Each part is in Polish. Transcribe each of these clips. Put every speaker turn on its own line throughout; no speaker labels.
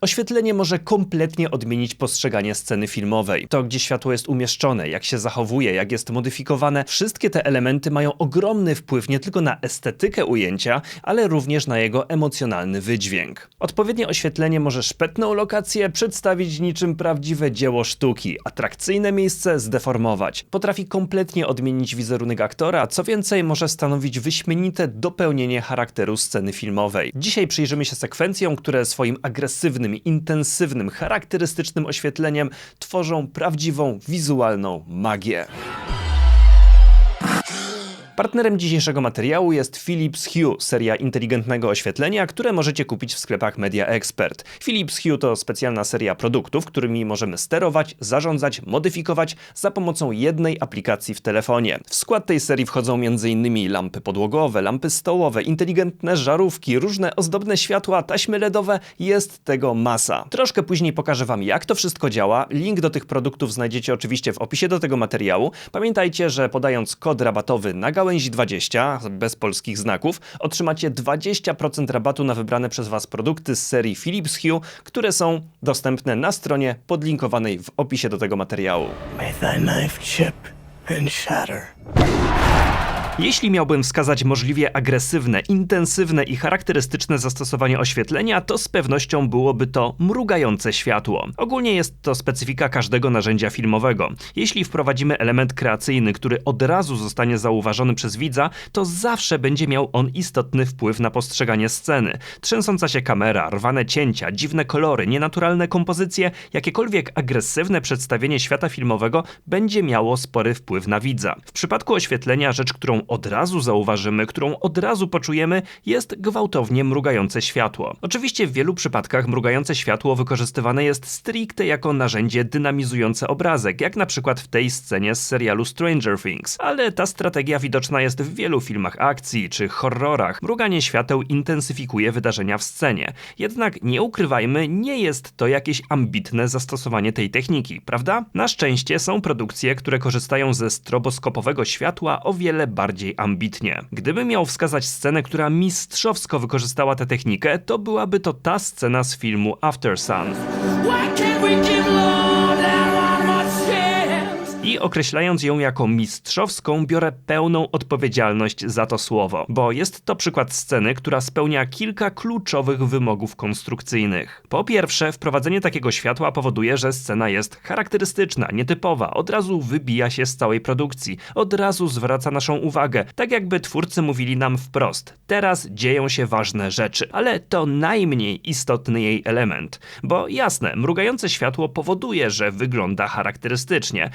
Oświetlenie może kompletnie odmienić postrzeganie sceny filmowej. To, gdzie światło jest umieszczone, jak się zachowuje, jak jest modyfikowane, wszystkie te elementy mają ogromny wpływ nie tylko na estetykę ujęcia, ale również na jego emocjonalny wydźwięk. Odpowiednie oświetlenie może szpetną lokację przedstawić niczym prawdziwe dzieło sztuki, atrakcyjne miejsce zdeformować. Potrafi kompletnie odmienić wizerunek aktora, co więcej może stanowić wyśmienite dopełnienie charakteru sceny filmowej. Dzisiaj przyjrzymy się sekwencjom, które swoim agresywnym, intensywnym, charakterystycznym oświetleniem tworzą prawdziwą wizualną magię. Partnerem dzisiejszego materiału jest Philips Hue, seria inteligentnego oświetlenia, które możecie kupić w sklepach Media Expert. Philips Hue to specjalna seria produktów, którymi możemy sterować, zarządzać, modyfikować za pomocą jednej aplikacji w telefonie. W skład tej serii wchodzą m.in. lampy podłogowe, lampy stołowe, inteligentne żarówki, różne ozdobne światła, taśmy LEDowe, jest tego masa. Troszkę później pokażę Wam jak to wszystko działa. Link do tych produktów znajdziecie oczywiście w opisie do tego materiału. Pamiętajcie, że podając kod rabatowy na gałęzi 20 bez polskich znaków otrzymacie 20% rabatu na wybrane przez Was produkty z serii Philips Hue, które są dostępne na stronie podlinkowanej w opisie do tego materiału.
May thy knife chip and shatter.
Jeśli miałbym wskazać możliwie agresywne, intensywne i charakterystyczne zastosowanie oświetlenia, to z pewnością byłoby to mrugające światło. Ogólnie jest to specyfika każdego narzędzia filmowego. Jeśli wprowadzimy element kreacyjny, który od razu zostanie zauważony przez widza, to zawsze będzie miał on istotny wpływ na postrzeganie sceny. Trzęsąca się kamera, rwane cięcia, dziwne kolory, nienaturalne kompozycje, jakiekolwiek agresywne przedstawienie świata filmowego będzie miało spory wpływ na widza. W przypadku oświetlenia rzecz, którą od razu zauważymy, którą od razu poczujemy, jest gwałtownie mrugające światło. Oczywiście w wielu przypadkach mrugające światło wykorzystywane jest stricte jako narzędzie dynamizujące obrazek, jak na przykład w tej scenie z serialu Stranger Things, ale ta strategia widoczna jest w wielu filmach akcji czy horrorach. Mruganie świateł intensyfikuje wydarzenia w scenie. Jednak nie ukrywajmy, nie jest to jakieś ambitne zastosowanie tej techniki, prawda? Na szczęście są produkcje, które korzystają ze stroboskopowego światła o wiele bardziej ambitnie. Gdybym miał wskazać scenę, która mistrzowsko wykorzystała tę technikę, to byłaby to ta scena z filmu After Sun. Określając ją jako mistrzowską, biorę pełną odpowiedzialność za to słowo, bo jest to przykład sceny, która spełnia kilka kluczowych wymogów konstrukcyjnych. Po pierwsze, wprowadzenie takiego światła powoduje, że scena jest charakterystyczna, nietypowa, od razu wybija się z całej produkcji, od razu zwraca naszą uwagę, tak jakby twórcy mówili nam wprost: teraz dzieją się ważne rzeczy, ale to najmniej istotny jej element, bo jasne, mrugające światło powoduje, że wygląda charakterystycznie.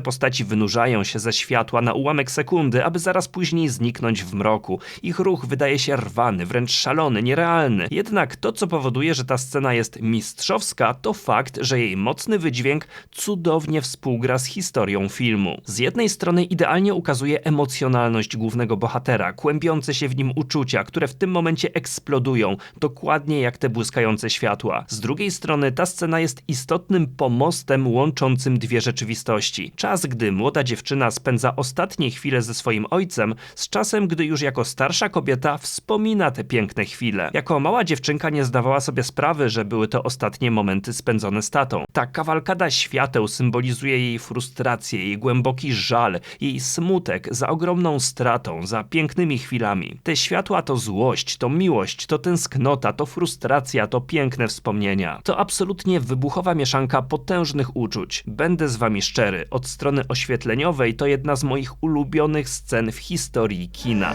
Postaci wynurzają się ze światła na ułamek sekundy, aby zaraz później zniknąć w mroku. Ich ruch wydaje się rwany, wręcz szalony, nierealny. Jednak to, co powoduje, że ta scena jest mistrzowska, to fakt, że jej mocny wydźwięk cudownie współgra z historią filmu. Z jednej strony idealnie ukazuje emocjonalność głównego bohatera, kłębiące się w nim uczucia, które w tym momencie eksplodują, dokładnie jak te błyskające światła. Z drugiej strony ta scena jest istotnym pomostem łączącym dwie rzeczywistości. Czas, gdy młoda dziewczyna spędza ostatnie chwile ze swoim ojcem, z czasem, gdy już jako starsza kobieta wspomina te piękne chwile. Jako mała dziewczynka nie zdawała sobie sprawy, że były to ostatnie momenty spędzone z tatą. Ta kawalkada świateł symbolizuje jej frustrację, jej głęboki żal, jej smutek za ogromną stratą, za pięknymi chwilami. Te światła to złość, to miłość, to tęsknota, to frustracja, to piękne wspomnienia. To absolutnie wybuchowa mieszanka potężnych uczuć. Będę z wami szczery, od strony oświetleniowej to jedna z moich ulubionych scen w historii kina.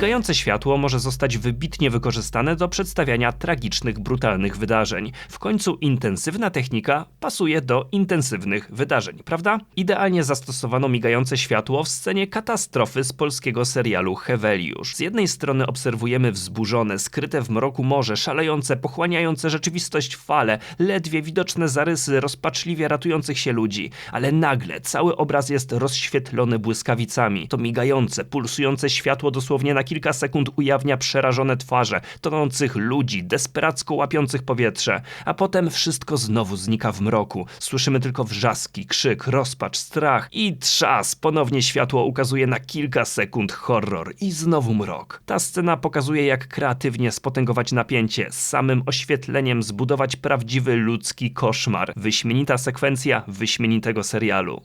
Migające światło może zostać wybitnie wykorzystane do przedstawiania tragicznych, brutalnych wydarzeń. W końcu intensywna technika pasuje do intensywnych wydarzeń, prawda? Idealnie zastosowano migające światło w scenie katastrofy z polskiego serialu Heweliusz. Z jednej strony obserwujemy wzburzone, skryte w mroku morze, szalejące, pochłaniające rzeczywistość fale, ledwie widoczne zarysy rozpaczliwie ratujących się ludzi, ale nagle cały obraz jest rozświetlony błyskawicami. To migające, pulsujące światło dosłownie na kilka sekund ujawnia przerażone twarze, tonących ludzi, desperacko łapiących powietrze, a potem wszystko znowu znika w mroku. Słyszymy tylko wrzaski, krzyk, rozpacz, strach i trzas. Ponownie światło ukazuje na kilka sekund horror i znowu mrok. Ta scena pokazuje, jak kreatywnie spotęgować napięcie, z samym oświetleniem zbudować prawdziwy ludzki koszmar. Wyśmienita sekwencja wyśmienitego serialu.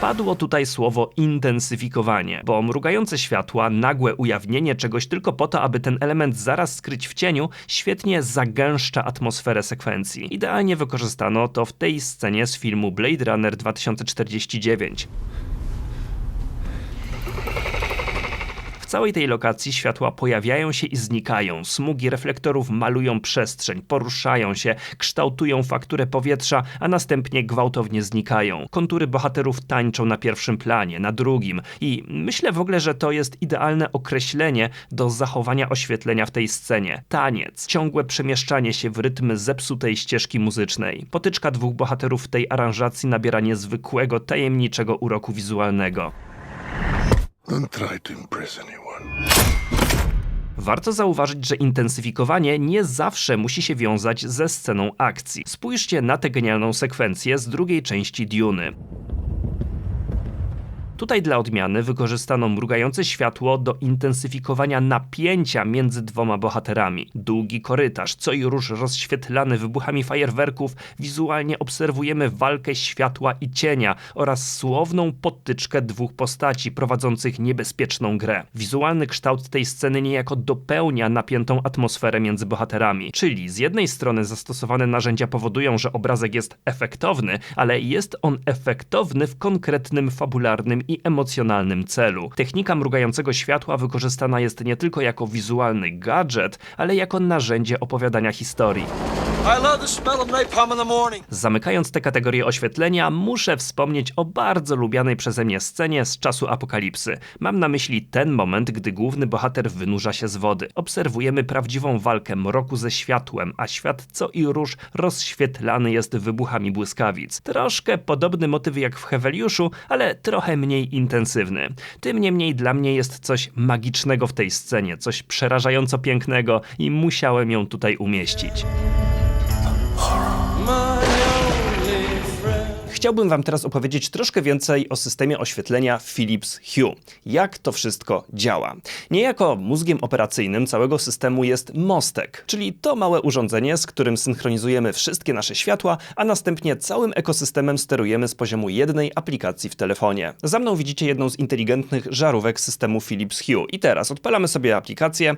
Padło tutaj słowo intensyfikowanie, bo mrugające światła, nagłe ujawnienie czegoś tylko po to, aby ten element zaraz skryć w cieniu, świetnie zagęszcza atmosferę sekwencji. Idealnie wykorzystano to w tej scenie z filmu Blade Runner 2049. W całej tej lokacji światła pojawiają się i znikają, smugi reflektorów malują przestrzeń, poruszają się, kształtują fakturę powietrza, a następnie gwałtownie znikają. Kontury bohaterów tańczą na pierwszym planie, na drugim i myślę w ogóle, że to jest idealne określenie do zachowania oświetlenia w tej scenie. Taniec, ciągłe przemieszczanie się w rytm zepsutej ścieżki muzycznej. Potyczka dwóch bohaterów w tej aranżacji nabiera niezwykłego, tajemniczego uroku wizualnego.
Don't try to impress anyone.
Warto zauważyć, że intensyfikowanie nie zawsze musi się wiązać ze sceną akcji. Spójrzcie na tę genialną sekwencję z drugiej części Duny. Tutaj dla odmiany wykorzystano mrugające światło do intensyfikowania napięcia między dwoma bohaterami. Długi korytarz, co i róż rozświetlany wybuchami fajerwerków, wizualnie obserwujemy walkę światła i cienia oraz słowną podtyczkę dwóch postaci prowadzących niebezpieczną grę. Wizualny kształt tej sceny niejako dopełnia napiętą atmosferę między bohaterami, czyli z jednej strony zastosowane narzędzia powodują, że obrazek jest efektowny, ale jest on efektowny w konkretnym fabularnym i emocjonalnym celu. Technika mrugającego światła wykorzystana jest nie tylko jako wizualny gadżet, ale jako narzędzie opowiadania historii. Zamykając tę kategorię oświetlenia, muszę wspomnieć o bardzo lubianej przeze mnie scenie z czasu apokalipsy. Mam na myśli ten moment, gdy główny bohater wynurza się z wody. Obserwujemy prawdziwą walkę mroku ze światłem, a świat co i róż rozświetlany jest wybuchami błyskawic. Troszkę podobny motyw jak w Heweliuszu, ale trochę mniej intensywny. Tym niemniej dla mnie jest coś magicznego w tej scenie, coś przerażająco pięknego i musiałem ją tutaj umieścić. Chciałbym Wam teraz opowiedzieć troszkę więcej o systemie oświetlenia Philips Hue. Jak to wszystko działa. Niejako mózgiem operacyjnym całego systemu jest mostek, czyli to małe urządzenie, z którym synchronizujemy wszystkie nasze światła, a następnie całym ekosystemem sterujemy z poziomu jednej aplikacji w telefonie. Za mną widzicie jedną z inteligentnych żarówek systemu Philips Hue. I teraz odpalamy sobie aplikację.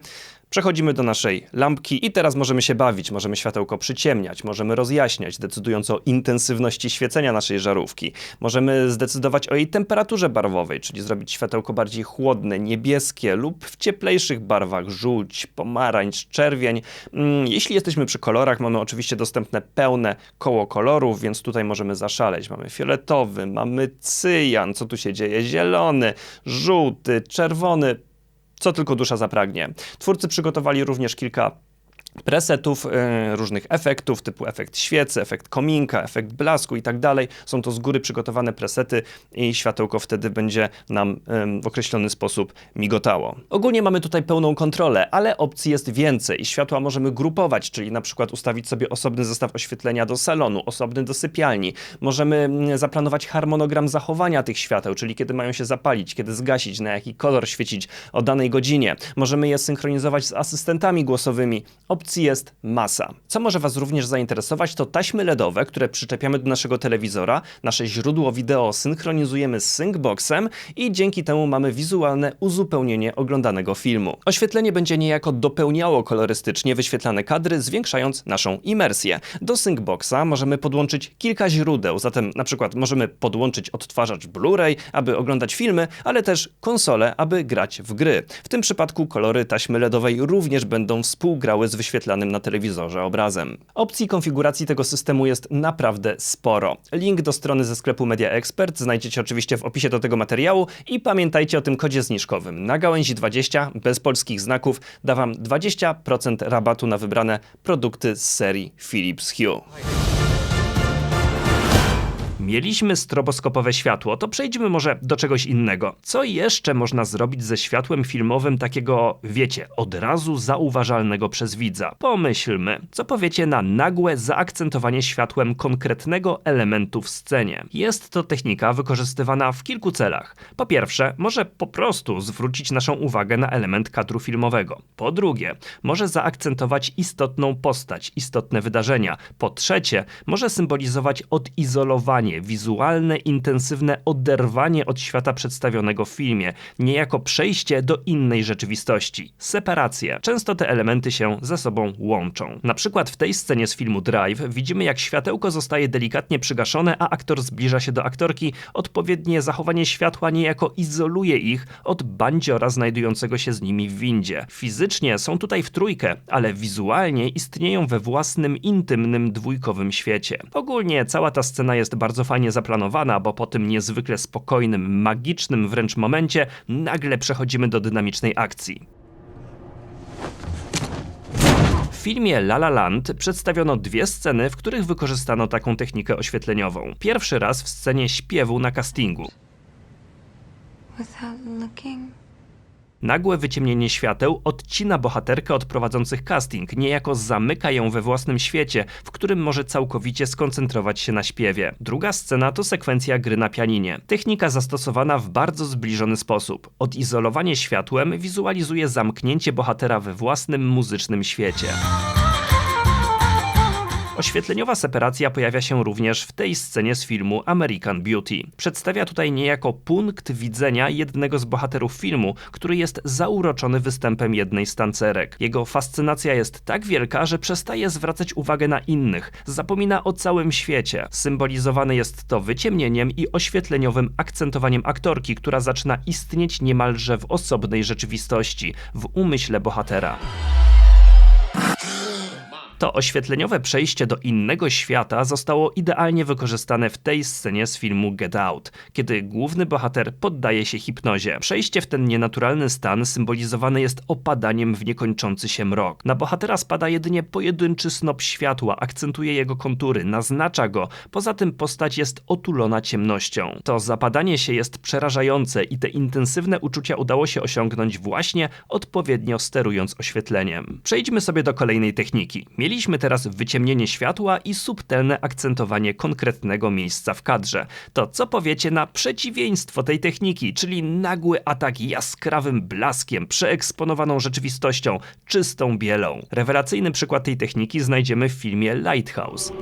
Przechodzimy do naszej lampki i teraz możemy się bawić, możemy światełko przyciemniać, możemy rozjaśniać, decydując o intensywności świecenia naszej żarówki. Możemy zdecydować o jej temperaturze barwowej, czyli zrobić światełko bardziej chłodne, niebieskie lub w cieplejszych barwach żółć, pomarańcz, czerwień. Mm, Jeśli jesteśmy przy kolorach, mamy oczywiście dostępne pełne koło kolorów, więc tutaj możemy zaszaleć. Mamy fioletowy, mamy cyjan, co tu się dzieje? Zielony, żółty, czerwony, co tylko dusza zapragnie. Twórcy przygotowali również kilka presetów, e, różnych efektów, typu efekt świecy, efekt kominka, efekt blasku i tak dalej. Są to z góry przygotowane presety i światełko wtedy będzie nam w określony sposób migotało. Ogólnie mamy tutaj pełną kontrolę, ale opcji jest więcej. Światła możemy grupować, czyli na przykład ustawić sobie osobny zestaw oświetlenia do salonu, osobny do sypialni. Możemy zaplanować harmonogram zachowania tych świateł, czyli kiedy mają się zapalić, kiedy zgasić, na jaki kolor świecić o danej godzinie. Możemy je synchronizować z asystentami głosowymi. Jest masa. Co może Was również zainteresować, to taśmy LEDowe, które przyczepiamy do naszego telewizora. Nasze źródło wideo synchronizujemy z Syncboxem i dzięki temu mamy wizualne uzupełnienie oglądanego filmu. Oświetlenie będzie niejako dopełniało kolorystycznie wyświetlane kadry, zwiększając naszą imersję. Do Syncboxa możemy podłączyć kilka źródeł, zatem na przykład możemy podłączyć odtwarzacz Blu-ray, aby oglądać filmy, ale też konsolę, aby grać w gry. W tym przypadku kolory taśmy LEDowej również będą współgrały z wyświetlanym na telewizorze obrazem. Opcji konfiguracji tego systemu jest naprawdę sporo. Link do strony ze sklepu Media Expert znajdziecie oczywiście w opisie do tego materiału i pamiętajcie o tym kodzie zniżkowym. Na gałęzi 20 bez polskich znaków da Wam 20% rabatu na wybrane produkty z serii Philips Hue. Mieliśmy stroboskopowe światło, to przejdźmy może do czegoś innego. Co jeszcze można zrobić ze światłem filmowym takiego, wiecie, od razu zauważalnego przez widza? Pomyślmy, co powiecie na nagłe zaakcentowanie światłem konkretnego elementu w scenie? Jest to technika wykorzystywana w kilku celach. Po pierwsze, może po prostu zwrócić naszą uwagę na element kadru filmowego. Po drugie, może zaakcentować istotną postać, istotne wydarzenia. Po trzecie, może symbolizować odizolowanie, wizualne, intensywne oderwanie od świata przedstawionego w filmie, niejako przejście do innej rzeczywistości. Separację. Często te elementy się ze sobą łączą. Na przykład w tej scenie z filmu Drive widzimy, jak światełko zostaje delikatnie przygaszone, a aktor zbliża się do aktorki. Odpowiednie zachowanie światła niejako izoluje ich od bandziora znajdującego się z nimi w windzie. Fizycznie są tutaj w trójkę, ale wizualnie istnieją we własnym, intymnym, dwójkowym świecie. Ogólnie cała ta scena jest bardzo fajnie zaplanowana, bo po tym niezwykle spokojnym, magicznym wręcz momencie nagle przechodzimy do dynamicznej akcji. W filmie La La Land przedstawiono dwie sceny, w których wykorzystano taką technikę oświetleniową. Pierwszy raz w scenie śpiewu na castingu.
without looking.
Nagłe wyciemnienie świateł odcina bohaterkę od prowadzących casting, niejako zamyka ją we własnym świecie, w którym może całkowicie skoncentrować się na śpiewie. Druga scena to sekwencja gry na pianinie. Technika zastosowana w bardzo zbliżony sposób. Odizolowanie światłem wizualizuje zamknięcie bohatera we własnym muzycznym świecie. Oświetleniowa separacja pojawia się również w tej scenie z filmu American Beauty. Przedstawia tutaj niejako punkt widzenia jednego z bohaterów filmu, który jest zauroczony występem jednej z tancerek. Jego fascynacja jest tak wielka, że przestaje zwracać uwagę na innych, zapomina o całym świecie. Symbolizowane jest to wyciemnieniem i oświetleniowym akcentowaniem aktorki, która zaczyna istnieć niemalże w osobnej rzeczywistości, w umyśle bohatera. To oświetleniowe przejście do innego świata zostało idealnie wykorzystane w tej scenie z filmu Get Out, kiedy główny bohater poddaje się hipnozie. Przejście w ten nienaturalny stan symbolizowane jest opadaniem w niekończący się mrok. Na bohatera spada jedynie pojedynczy snop światła, akcentuje jego kontury, naznacza go, poza tym postać jest otulona ciemnością. To zapadanie się jest przerażające i te intensywne uczucia udało się osiągnąć właśnie odpowiednio sterując oświetleniem. Przejdźmy sobie do kolejnej techniki. Mieliśmy teraz wyciemnienie światła i subtelne akcentowanie konkretnego miejsca w kadrze. To co powiecie na przeciwieństwo tej techniki, czyli nagły atak jaskrawym blaskiem, przeeksponowaną rzeczywistością, czystą bielą. Rewelacyjny przykład tej techniki znajdziemy w filmie Lighthouse.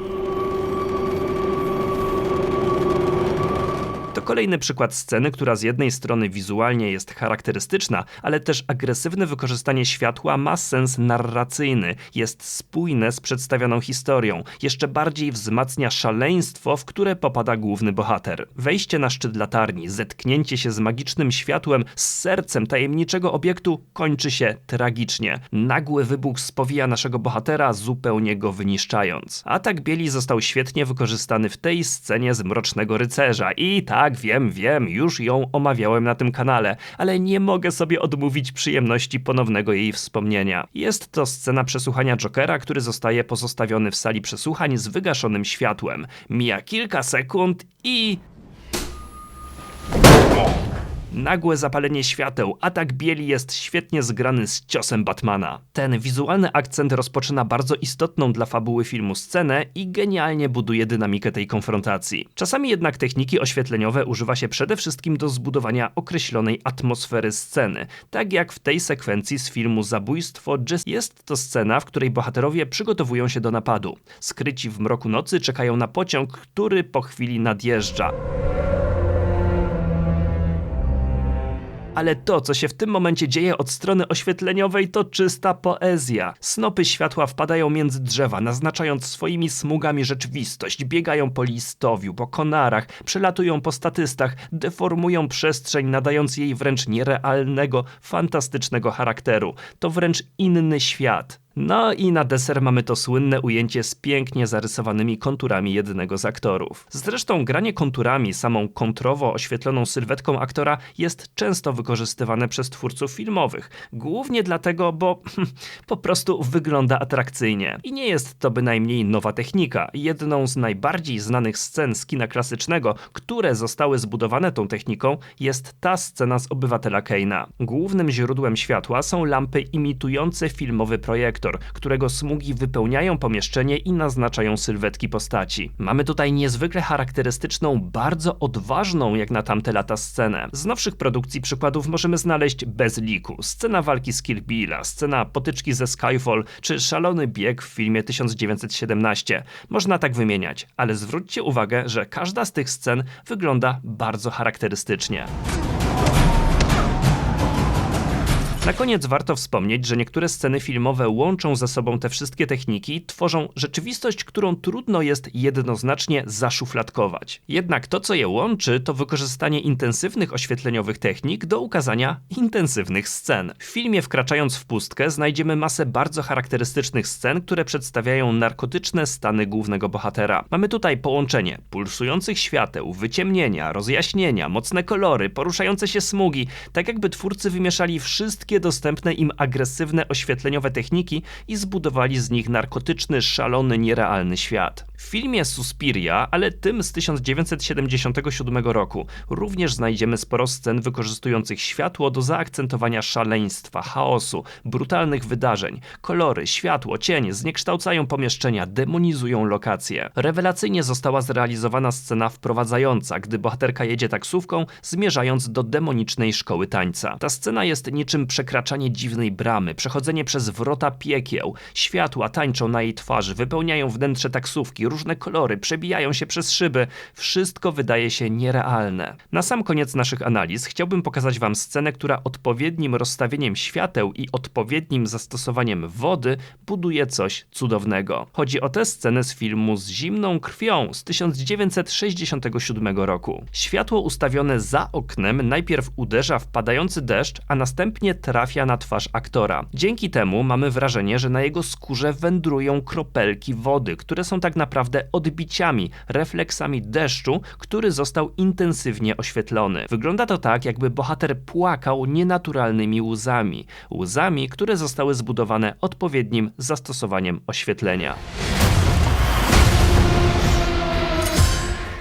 Kolejny przykład sceny, która z jednej strony wizualnie jest charakterystyczna, ale też agresywne wykorzystanie światła ma sens narracyjny, jest spójne z przedstawioną historią, jeszcze bardziej wzmacnia szaleństwo, w które popada główny bohater. Wejście na szczyt latarni, zetknięcie się z magicznym światłem, z sercem tajemniczego obiektu kończy się tragicznie. Nagły wybuch spowija naszego bohatera, zupełnie go wyniszczając. Atak bieli został świetnie wykorzystany w tej scenie z Mrocznego Rycerza i tak, wiem, wiem, już ją omawiałem na tym kanale, ale nie mogę sobie odmówić przyjemności ponownego jej wspomnienia. Jest to scena przesłuchania Jokera, który zostaje pozostawiony w sali przesłuchań z wygaszonym światłem. Mija kilka sekund i Nagłe zapalenie świateł, atak bieli jest świetnie zgrany z ciosem Batmana. Ten wizualny akcent rozpoczyna bardzo istotną dla fabuły filmu scenę i genialnie buduje dynamikę tej konfrontacji. Czasami jednak techniki oświetleniowe używa się przede wszystkim do zbudowania określonej atmosfery sceny, tak jak w tej sekwencji z filmu Zabójstwo Jess. Jest to scena, w której bohaterowie przygotowują się do napadu. Skryci w mroku nocy czekają na pociąg, który po chwili nadjeżdża. Ale to, co się w tym momencie dzieje od strony oświetleniowej, to czysta poezja. Snopy światła wpadają między drzewa, naznaczając swoimi smugami rzeczywistość, biegają po listowiu, po konarach, przelatują po statystach, deformują przestrzeń, nadając jej wręcz nierealnego, fantastycznego charakteru. To wręcz inny świat. No i na deser mamy to słynne ujęcie z pięknie zarysowanymi konturami jednego z aktorów. Zresztą granie konturami, samą kontrowo oświetloną sylwetką aktora jest często wykorzystywane przez twórców filmowych. Głównie dlatego, bo po prostu wygląda atrakcyjnie. I nie jest to bynajmniej nowa technika. Jedną z najbardziej znanych scen z kina klasycznego, które zostały zbudowane tą techniką, jest ta scena z Obywatela Keina. Głównym źródłem światła są lampy imitujące filmowy projektor, którego smugi wypełniają pomieszczenie i naznaczają sylwetki postaci. Mamy tutaj niezwykle charakterystyczną, bardzo odważną jak na tamte lata scenę. Z nowszych produkcji przykładów możemy znaleźć Bez liku, scena walki z Kill Billa, scena potyczki ze Skyfall, czy szalony bieg w filmie 1917. Można tak wymieniać, ale zwróćcie uwagę, że każda z tych scen wygląda bardzo charakterystycznie. Na koniec warto wspomnieć, że niektóre sceny filmowe łączą ze sobą te wszystkie techniki, tworzą rzeczywistość, którą trudno jest jednoznacznie zaszufladkować. Jednak to, co je łączy, to wykorzystanie intensywnych oświetleniowych technik do ukazania intensywnych scen. W filmie Wkraczając w pustkę znajdziemy masę bardzo charakterystycznych scen, które przedstawiają narkotyczne stany głównego bohatera. Mamy tutaj połączenie pulsujących świateł, wyciemnienia, rozjaśnienia, mocne kolory, poruszające się smugi, tak jakby twórcy wymieszali wszystkie dostępne im agresywne oświetleniowe techniki i zbudowali z nich narkotyczny, szalony, nierealny świat. W filmie Suspiria, ale tym z 1977 roku, również znajdziemy sporo scen wykorzystujących światło do zaakcentowania szaleństwa, chaosu, brutalnych wydarzeń. Kolory, światło, cień zniekształcają pomieszczenia, demonizują lokacje. Rewelacyjnie została zrealizowana scena wprowadzająca, gdy bohaterka jedzie taksówką, zmierzając do demonicznej szkoły tańca. Ta scena jest niczym przekraczanie dziwnej bramy, przechodzenie przez wrota piekieł. Światła tańczą na jej twarzy, wypełniają wnętrze taksówki, różne kolory, przebijają się przez szyby. Wszystko wydaje się nierealne. Na sam koniec naszych analiz chciałbym pokazać Wam scenę, która odpowiednim rozstawieniem świateł i odpowiednim zastosowaniem wody buduje coś cudownego. Chodzi o tę scenę z filmu z zimną krwią z 1967 roku. Światło ustawione za oknem najpierw uderza w padający deszcz, a następnie trafia na twarz aktora. Dzięki temu mamy wrażenie, że na jego skórze wędrują kropelki wody, które są tak naprawdę odbiciami, refleksami deszczu, który został intensywnie oświetlony. Wygląda to tak, jakby bohater płakał nienaturalnymi łzami. Łzami, które zostały zbudowane odpowiednim zastosowaniem oświetlenia.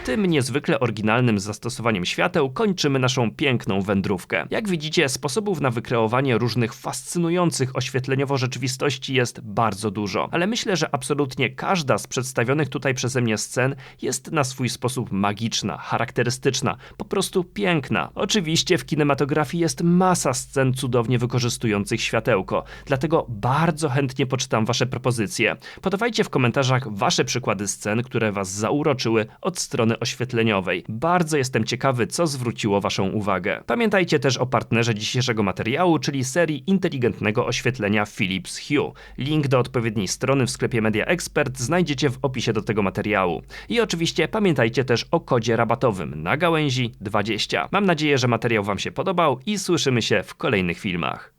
Tym niezwykle oryginalnym zastosowaniem świateł kończymy naszą piękną wędrówkę. Jak widzicie, sposobów na wykreowanie różnych fascynujących oświetleniowo rzeczywistości jest bardzo dużo, ale myślę, że absolutnie każda z przedstawionych tutaj przeze mnie scen jest na swój sposób magiczna, charakterystyczna, po prostu piękna. Oczywiście w kinematografii jest masa scen cudownie wykorzystujących światełko, dlatego bardzo chętnie poczytam wasze propozycje. Podawajcie w komentarzach wasze przykłady scen, które was zauroczyły od strony oświetleniowej. Bardzo jestem ciekawy, co zwróciło Waszą uwagę. Pamiętajcie też o partnerze dzisiejszego materiału, czyli serii inteligentnego oświetlenia Philips Hue. Link do odpowiedniej strony w sklepie Media Expert znajdziecie w opisie do tego materiału. I oczywiście pamiętajcie też o kodzie rabatowym na gałęzi 20. Mam nadzieję, że materiał Wam się podobał i słyszymy się w kolejnych filmach.